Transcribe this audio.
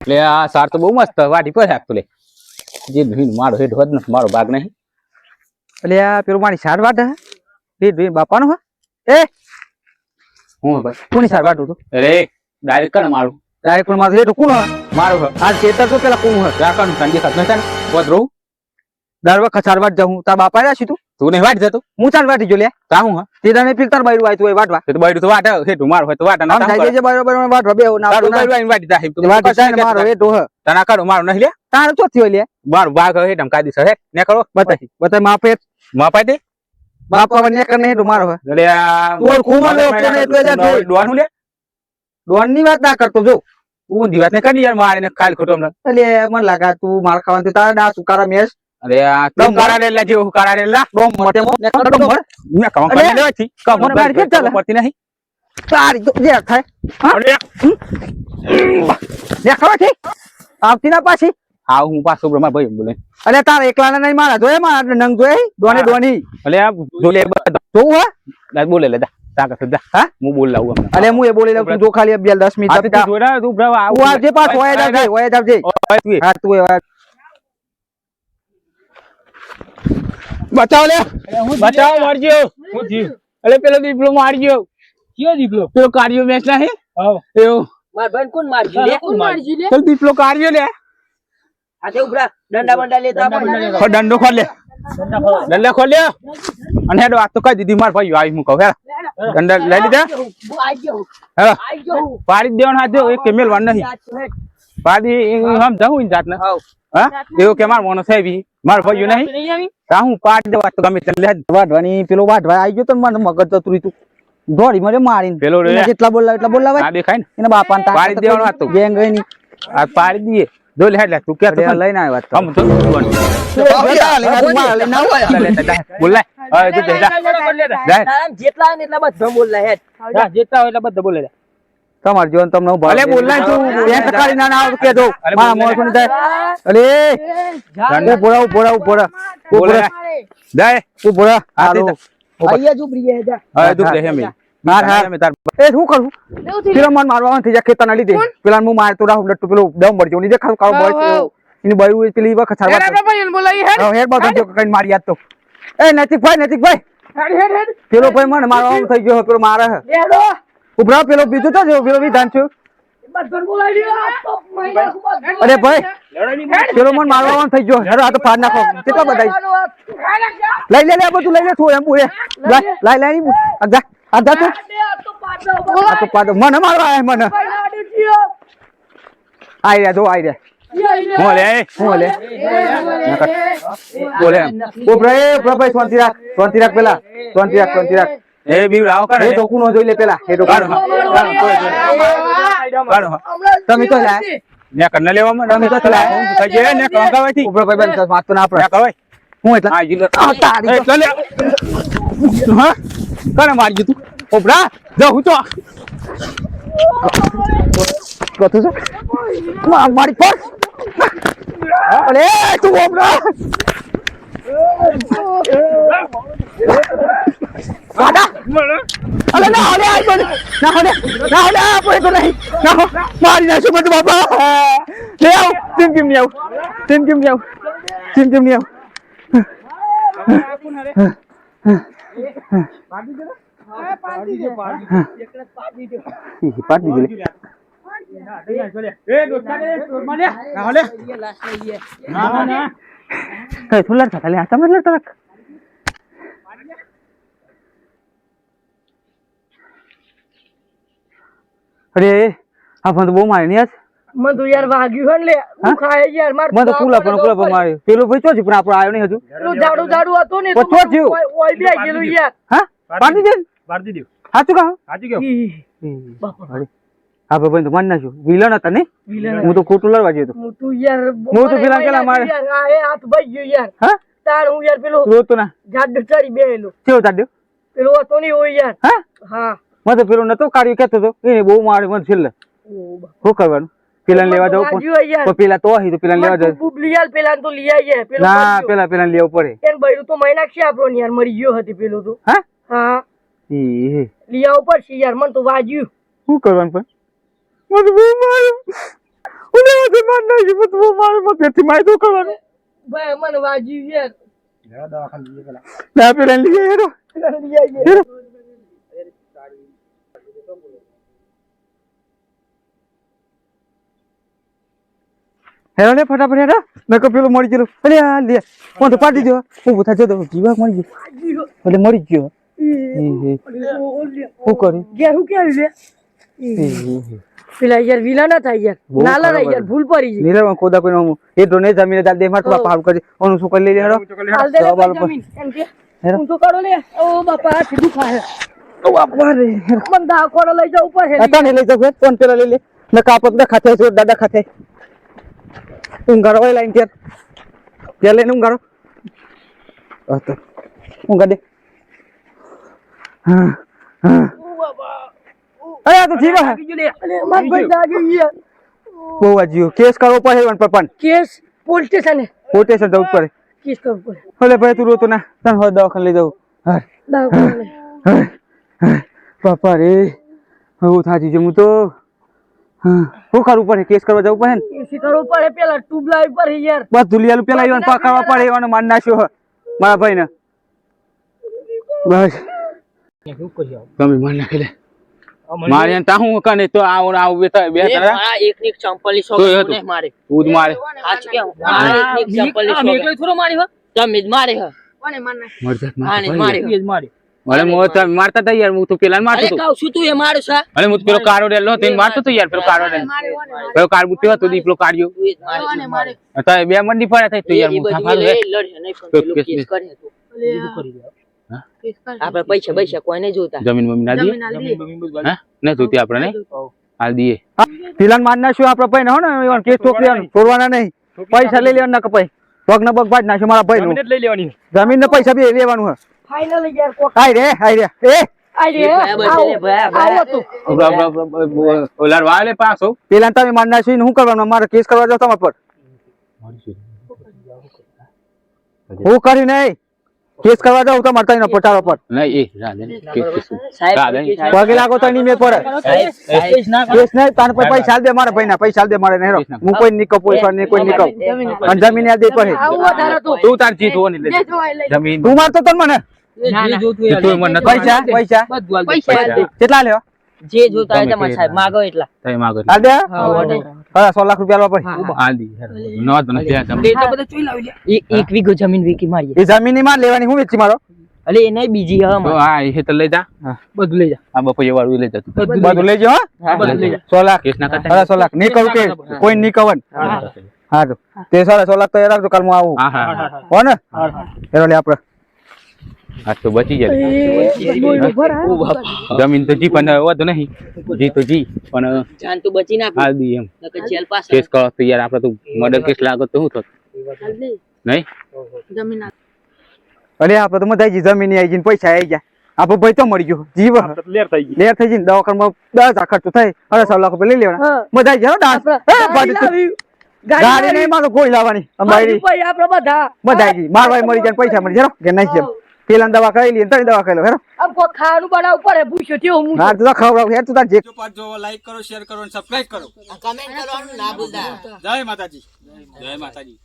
એટલે આ સાર તો બહુ મસ્ત વાટી પર હાકતો લે. જે ધોઈને મારો હેઠ હોત ને મારો ભાગ નહીં. એટલે આ પેલું મારી સાર વાટ હે. ધોઈને બાપાનો હે. એ! હું ભાઈ? કોની સાર વાટું તું? અરે ડાયરેક્ટ કણ મારું. ડાયરેક્ટ પણ મારું તો કોણ મારું હે. આ ખેતર તો પેલા કોણ હે? રાખવાનું સંજય ખાત નતા ને વધ રહું દર વખત સાર વાટ જાઉં તાર બાપા રહ્યા છું તું? તું નહીં વાટ જતો હું ચાલ વાટી જો લે તા હું હા? તે તને પેલ તાર બાયરું આયતું હોય વાટવા. તે તો બાયડું તો વાટ હેઠું માર હોય તો વાટ ના થાય છે બાયરો બરાબર વાટવા બે ના તારું બાયરું આઈને વાટી જાય તું વાટ જાય મારો તો હે. તના કાઢો મારું નહીં લે તારે તો થયો લે મારું વાઘ હે આમ કાદી હે? ને કરો. બતાઈ બતાઈ માપે માપાઈ દે. બાપા ને કરને હેઠું મારો હે. એટલે તું ખૂબ લે ઓળખે ને એટલે જા આ લે ડોનની વાત ના કરતો જો. ઊંધી વાત ને કરી યાર મારે ને કાલ ખોટો હમણાં. એટલે મને લાગે તું માર ખાવાનું તો તારા ના સુકારા મેસ. અરે આ ડોમ મોટે મો ને ડોમ મોટે. મેં કમ કરી લેવાથી કમ બાર કેમ ચાલે? પડતી નહીં તારી તો જે થાય. અરે ને ખબર છે? આવતી ના પાછી. આ હું પાછો બ્રહ્મા ભાઈ બોલે. અરે તારા એકલા નહીં મારા જોય? મારા નંગ જોયે? ડોની ડોની અલે આ જોલે જોવું હે. દાદ બોલે લે દા તાકા સદા હા? હું બોલ લાવું હમણાં અલે હું એ બોલી લઉં તું જો ખાલી મિનિટ તો તું જોડા તું પાછો જ. જ. હા તું એ બચાવ લે બચાવ મારજો. હું જીવ અલે પેલો દીપલો મારજો. કયો દીપલો પેલો કાર્યો મેચ ના હે? હા. એવો. માર ભાઈ કોણ મારજી લે? કોણ મારજી લે? ચલ દીપલો કાર્યો લે. આ ઉભરા. દંડા બંડા લેતા આપણે. ખો દંડો ખોલ લે. દંડા ખો લે અને હેડો આ તો કઈ દીધી માર ભાઈ આવી હું કહું હે. દંડા લઈ લીધા? હું આઈ ગયો હે. આઈ ગયો હું. પાડી દેવાનો હાથે એક કેમેલ વાન નહીં. પાડી હમ જાઉં ઇન જાતને. હા? એવું કે માર મોનો છે બી. માર ભાઈઓ નહીં? તા હું પાડ દેવા તો ગમે તે લે વાઢવાની પેલો વાઢવા આવી ગયો તો મને મગજ જતું રહ્યું તું. દોડી મરે મારીને. પેલો જેટલા બોલાવે એટલા બોલાવે આ દેખાય ને? એના બાપા ને પાડી દેવાનો હતો. ગેંગ ગઈ ની. આ પાડી દઈએ. જો લે લે તું કે તો લઈને આવ્યો વાત હમ તો બોલાય તું જેટલા એટલા બધા બોલલા જેટલા હોય એટલા બધા બોલે લે. તમાર જીવન તમને હું બોલ બોલાય છું બેંક ટકારી ના ના કે દો મારા મોર મોણ સુની અલે. એ બોરા બોરા બોરા બોલાય દે તું આ હાલો. તે આઈયા જ જા. હા તું લે મે. માર હા. મે તાર એ શું કરું? પેલો મન મારવા થઈ જાય ખેતરના લીધે. પેલા હું મારતો રાહુ ડટ્ટુ પેલો દમ મરી જવું દેખાવ કાળો બોય એની બાયું પેલી વખત સારવાર હેર બાદ જો કઈ મારી યાદ તો. એ નતિક ભાઈ નતિક ભાઈ પેલો ભાઈ મને મારવા થઈ ગયો પેલો મારે હેડો ઉભરા, પેલો બીજું તો જો, પેલો વિધાન છું દો અરે ભાઈ, પેલો મને મારવા થઈ ગયો. હેરો આ તો ફાડ નાખો. કેટલા બધા લઈ લે લે બધું લઈ લે, થોડું એમ બોલે લાય લાઈ જા, આ જા તું. આ તો પાડો. મને મારવા આય, મને. આઈ રહ્યા જો, આઈ રહ્યા હું લે હું લે. બોલે ઉભરા એ ભાઈ, શાંતિ રાખ શાંતિ રાખ પેલા. શાંતિ રાખ શાંતિ રાખ. એ બી રાવ કરે એ તો કુનો જોઈ લે પેલા. એ તો કાઢો. કાઢો તમે તો લાય ને કન લેવા માં તમે તો લાય કઈ જે ને કંગાવાથી ઉપર ભાઈ બંધ વાત તો ના ને આપણે કવાય હું એટલા આ જીલો આ તારી એ લે હા? કને મારી તું? ઓબરા જો હું તો. કથું છે? મારી પર. અરે તું ઓબરા દાદા અરે ના અરે આઈ ગયો ના અરે ના અરે આ પડે તો નહીં. ના મારી નાખ્યું બધું બાપા. લે આવ ટીમ ટીમની આવ? ટીમ ટીમની આવ? ટીમ ટીમની આવ? પાડી દીધી. કઈ તું લડતા હતા લે? આ તમે લડતા હતા. અરે આ ફોન તો બહુ મારે નહીં મન તો યાર વાગ્યું હે ને લે. હું ખાય યાર માર મને તો પુલા પણ પુલા પણ મારી પેલો ભાઈ ચો પણ આપણો આવ્યો નહીં હજુ. પેલું જાડું જાડું હતું ને તો છો ઓય ઓય બે ગયેલું યાર. હા? પાડી દે પાડી દીધું. સાચું કહો? સાચું કેવું? હા ભાઈ તો મારી નાખ્યું. વિલન હતા ને? હું તો ખોટું લડવા જયો હું તું યાર હું તો પેલા પેલા મારે- આ હાથ ભાઈ ગયો યાર. હા? તાર હું યાર પેલો તું તો ના. જાડું ચડી બેહેલો. કેવો પેલો હતો ને ઓય યાર. હા? હા. મને પેલું નતો કાર્ય કેતો હતો એને બહુ મારે મને છેલ્લે. શું કરવાનું? પેલા લેવા જવું પણ હે પેલા તો અહીં તો પેલા લેવા જવું. બુબ પેલા તો લઈ આવીએ. પેલો ના પેલા પેલા લેવું પડે. એને બૈરું તો મહિના છે આપણો ને યાર મરી ગયો હતી પેલો તો. હા? હા. ઈ. લઈ આવવું પડશે યાર મને તો વાજ્યું શું કરવાનું પણ? મને બહુ માર્યું. ઉને આજે માર નાખી બધું મારે મત પેટથી માય તો કરવાનું. ભાઈ મને વાજ્યું યાર. ના પેલા લઈ જાય હેરો ને ફટાફટ હેરો. મેં કહ્યું પેલું મળી ગયેલું. અરે આ લે. ફોન તો પાડી દો ઊભું થજો તો જીવા મળી ગયો. એટલે મરી ગયો. શું કર્યું ગયા શું ક્યાં લે. પેલા યાર વિલા ના થાય યાર. નાલા ના યાર ભૂલ પડી ગઈ. નીરવ કોદા કોઈ નો એ ડ્રોને જમીને દાલ દે માર તો પાલ કરી. ઓનું શું કરી લે હેરો હાલ દે જમીન. એમ કે. તો કરો લે. ઓ બાપા સીધું ખાય ઓ બાપા. રે મંદા ખોડો લઈ જાવ ઉપર હે હતા લઈ જાવ ફોન પેલા લઈ લે? ને કાપક દા ખાતે છે દાદા ખાતે. ઊંઘારો હોય લાઈન ત્યાં ત્યાં લઈને ઊંઘારો હતો ઊંઘા દે હા હા અરે આ તો જીવા હે. બીજું લે અલે માર ભાઈ લાગી યાર બહુ વાજ્યો કેસ કરવો પડે વન પર પણ કેસ પોલીસ સ્ટેશન પોટેશન જવું જ પડે કેસ કરવો પડે ભલે ભાઈ તું રોતો ના તને હવે દવાખાને લઈ જવું હા દવાખાને લઈ. હા, હા. બાપા રે હું થાજી જમું તો હા. શું કરવું પડે? કેસ કરવા જવું પડે ને? એસી કરવો પડે? પેલા ટ્યુબ લાવી યાર. બસ ધુલિયાલું પેલા ઈવન પકડવા પડે ઈવન માર નાખ્યો મારા ભાઈ ને બસ. તમે માર નાખી લે મારે કને તો આવું આવું બે બે તારા તો મારે. તું મારે. આજ આ એકલો થોડો મારી હો. તમે જ મારે હ. માર. મારે જ મારી. અરે મો મારતા તા યાર હું તો પેલા મારતો અરે તો કહું છું તું એ મારું છે? અરે હું તો પેલો કારો રે લો તેન મારતો તો યાર પેલો કારો રે પેલો કાર બુટ્યો હતો દીપલો પેલો કાઢ્યો તું બે મંડી પડ્યા થાય તો યાર હું થાપાડું હે. લડે નહીં પણ તો કેસ કરે તો. આપણે પૈસા પૈસા કોઈને જોતા. જમીન બમીન ના દઈએ હા? ના જોતી આપણે હાલ દઈએ પિલાન માર નાખ્યો આપડે ભાઈ ને હો ને ઈવન કેસ ઠોકી છોડવાના નહીં. પૈસા લઈ લેવાના કપાઈ પગ ને પગ ભાજ નાખ્યો મારા ભાઈ જમીન ને પૈસા બી લેવાનું હે. ફાઇનલ યાર કોક હાય રે હાય રે. એ પેલા તમે શું કરવાનું? કેસ કરવા જાવ તમારા પર. હું કરી નહીં. કેસ કરવા જાવ પર. નહીં એ ને. પગે લાગો તો એની મેં સાહેબ, કેસ નહીં તાન પછી પૈસા આલ દે મારે ભાઈ પૈસા આલ દે મારે નહીં હેરો. હું કોઈ નિકો પૈસા નહીં કોઈ નિકો અને જમીન યાદ દે વધારે તો. તાર જીત જમીન. તું મારતો તન મને? જે જોતું એ તું મને નથી પૈસા પૈસા. બધું હાલ દે. પૈસા. કેટલા લેવા જે જોતા હોય તમારે સાહેબ માગો એટલા. તમે માગો એટલે. દે? હા, order. હા સો લાખ રૂપિયા આલવા પડે. હાલ દી નો તો નથી આ તમે. એટલા બધા ચોઈ લાવી લે એક વીઘો જમીન વીકી મારીએ. એ જમીનની માં લેવાની. હું વેચી મારો? અલે એને બીજી હ તો હા એ તો લઈ જા. બધું લઈ જા. આ બપોર વાળું લઈ જા બધું લઈ લેજો હા. હા, બધું લઈ જા. લાખ. કેસ ના કરતા અરે સો લાખ. નહીં કહું કે? કોઈ નહીં કવન હા. તો. તે સારા સો લાખ તો એ રાખજો કાલ હું આવું. હા હા. હા. હો ને લે આપણે આ તો બચી જાય. જમીન તો જી પણ વધુ નહીં. જી તો જી પણ જાન તો બચી ના હાલ દી એમ. જેલ પાસ કેસ કરો તો યાર આપણે તો મર્ડર કેસ લાગો તો શું થતું નહીં? અરે આપણે તો મધાઈ જી જમીન આવી ગઈ પૈસા આવી ગયા. આપણો ભાઈ તો મળી ગયો. જીવ લેર થઈ ગઈ. લેર થઈ ગઈ દવાખાનામાં દસ હજાર ખર્ચો થાય. અરે સો લાખ રૂપિયા લઈ લેવાના. મજા મધાઈ જાય ડાન્સ. ગાડી નહીં મારો કોઈ લાવવાની. અમારી બધા. મધાઈ ગઈ. માર ભાઈ મરી જાય પૈસા મળી જાય કે નહીં પેલા દવા કરાવી લઈએ તને દવા કરાવી લો હેરો આમ કોઈ ખાવાનું બનાવ પડે પૂછ્યો તેવો હું. હા તું ખવડાવ હેર તું તાર જે કમેન્ટ કરવાનું ના ભૂલતા. જય માતાજી. જય માતાજી.